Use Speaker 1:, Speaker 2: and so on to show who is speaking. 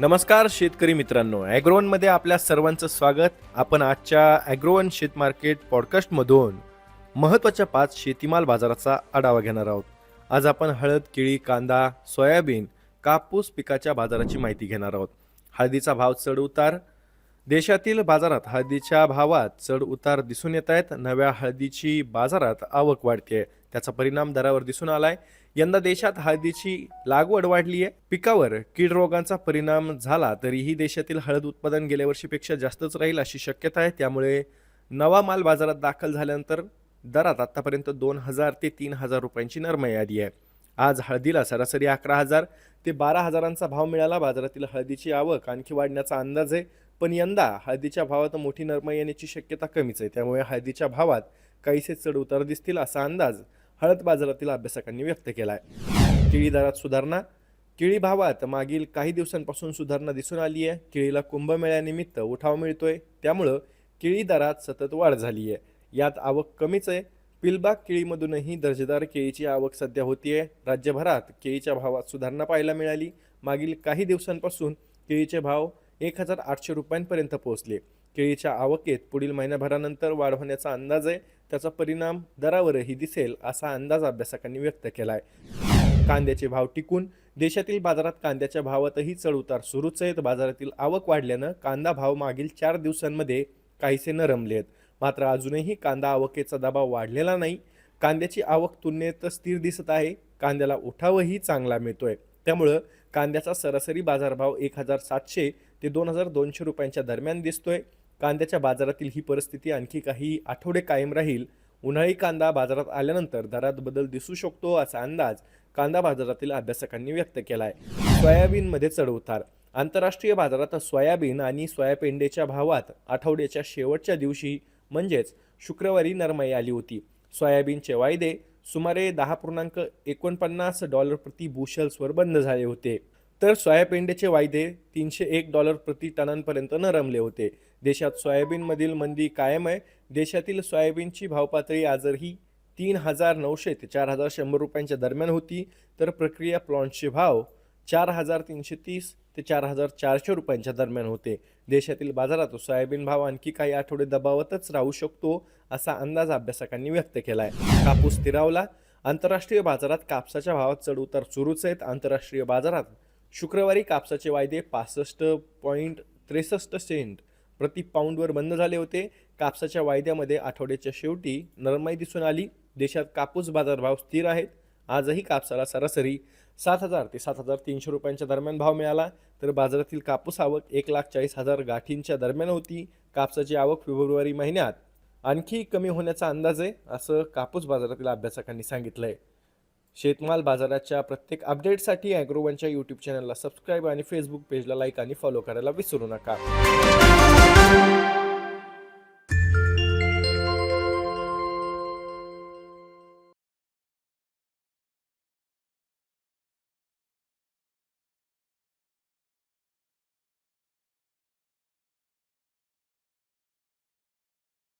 Speaker 1: नमस्कार शेतकरी मित्रांनो. ॲग्रोवनमध्ये आपल्या सर्वांचं स्वागत. आपण आजच्या ॲग्रोवन शेत मार्केट पॉडकास्टमधून महत्त्वाच्या पाच शेतीमाल बाजाराचा आढावा घेणार आहोत. आज आपण हळद केळी कांदा सोयाबीन कापूस पिकाच्या बाजाराची माहिती घेणार आहोत. हळदीचा भाव चढ उतार. देशातील बाजारात हळदीच्या भावात चढ उतार दिसून येत आहेत. नव्या हळदीची बाजारात आवक वाढते त्याचा परिणाम दरावर दिसून आलाय. यंदा देशात हळदीची लागवड वाढली आहे पिकावर कीड रोगांचा परिणाम झाला तरीही देशातील हळद उत्पादन गेल्या वर्षीपेक्षा जास्तच राहील अशी शक्यता आहे. त्यामुळे नवा माल बाजारात दाखल झाल्यानंतर दरात आतापर्यंत दोन हजार ते तीन हजार रुपयांची नरमाई आली आहे. आज हळदीला सरासरी अकरा हजार ते बारा हजारांचा भाव मिळाला. बाजारातील हळदीची आवक आणखी वाढण्याचा अंदाज आहे. पण यंदा हळदीच्या भावात मोठी नरमाई येण्याची शक्यता कमीच आहे. त्यामुळे हळदीच्या भावात काहीसे चढ उतार दिसतील असा अंदाज हळद बाजारातील अभ्यासकांनी व्यक्त केला आहे केळी दरात सुधारणा केळी भावात मागील काही दिवसांपासून सुधारणा दिसून आली आहे. केळीला कुंभमेळ्यानिमित्त उठाव मिळतोय. त्यामुळं केळी दरात सतत वाढ झाली आहे यात आवक कमीच आहे. पिलबाग केळीमधूनही दर्जेदार केळीची आवक सध्या होतीये. राज्यभरात केळीच्या भावात सुधारणा पाहायला मिळाली. मागील काही दिवसांपासून केळीचे भाव एक हजार आठशे रुपयांपर्यंत पोहोचले. केळीच्या आवकेत पुढील महिन्याभरानंतर वाढ होण्याचा अंदाज आहे. त्याचा परिणाम दरावरही दिसेल असा अंदाज अभ्यासकांनी व्यक्त केला आहे कांद्याचे भाव टिकून देशातील बाजारात कांद्याच्या भावातही चढउतार सुरूच आहेत. बाजारातील आवक वाढल्यानं कांदा भाव मागील चार दिवसांमध्ये काहीसे नरमले आहेत. मात्र अजूनही कांदा आवकेचा दबाव वाढलेला नाही. कांद्याची आवक तुलनेत स्थिर दिसत आहे. कांद्याला उठावही चांगला मिळतोय. त्यामुळं कांद्याचा सरासरी बाजारभाव एक हजार सातशे ते दोन हजार दोनशे रुपयांच्या दरम्यान दिसतोय. कांद्याच्या बाजारातील ही परिस्थिती आणखी काही आठवडे कायम राहील. उन्हाळी कांदा बाजारात आल्यानंतर दरात बदल दिसू शकतो असा अंदाज कांदा बाजारातील अभ्यासकांनी व्यक्त केला आहे सोयाबीनमध्ये चढउतार आंतरराष्ट्रीय बाजारात सोयाबीन आणि सोयापेंडेच्या भावात आठवड्याच्या शेवटच्या दिवशी म्हणजेच शुक्रवारी नरमाई आली होती. सोयाबीनचे वायदे सुमारे दहा पूर्णांक एकोणपन्नास डॉलर प्रति बुशल्सवर बंद झाले होते. तर सोयाबीनचे वायदे तीनशे एक डॉलर प्रति टनांपर्यंत नरमले होते. देशात सोयाबीनमधील मंदी कायम आहे. देशातील सोयाबीनची भावपातळी आजही तीन हजार नऊशे ते चार हजार शंभर रुपयांच्या दरम्यान होती. तर प्रक्रिया प्लॉन्टचे भाव चार हजार तीनशे तीस ते चार हजार चारशे रुपयांच्या दरम्यान होते. देशातील बाजारात सोयाबीन भाव आणखी काही आठवडे दबावतच राहू शकतो असा अंदाज अभ्यासकांनी व्यक्त केला आहे कापूस स्थिरावला. आंतरराष्ट्रीय बाजारात कापसाच्या भावात चढउतार सुरूच आहेत. आंतरराष्ट्रीय बाजारात शुक्रवारी कापसाचे वायदे पासष्ट पॉईंट त्रेसष्ट सेंट प्रति पाऊंडवर बंद झाले होते. कापसाच्या वायद्यामध्ये आठवड्याच्या शेवटी नरमाई दिसून आली. देशात कापूस बाजारभाव स्थिर आहेत. आजही कापसाला सरासरी सात हजार ते सात हजार तीनशे रुपयांच्या दरम्यान भाव मिळाला. तर बाजारातील कापूस आवक एक लाख चाळीस हजार गाठींच्या दरम्यान होती. कापसाची आवक फेब्रुवारी महिन्यात आणखी कमी होण्याचा अंदाज आहे असं कापूस बाजारातील अभ्यासकांनी सांगितलं आहे शेतमाल बाजाराच्या प्रत्येक अपडेटसाठी ॲग्रोवनच्या यूट्यूब चॅनलला सबस्क्राईब आणि फेसबुक पेजला लाईक आणि फॉलो करायला विसरू नका.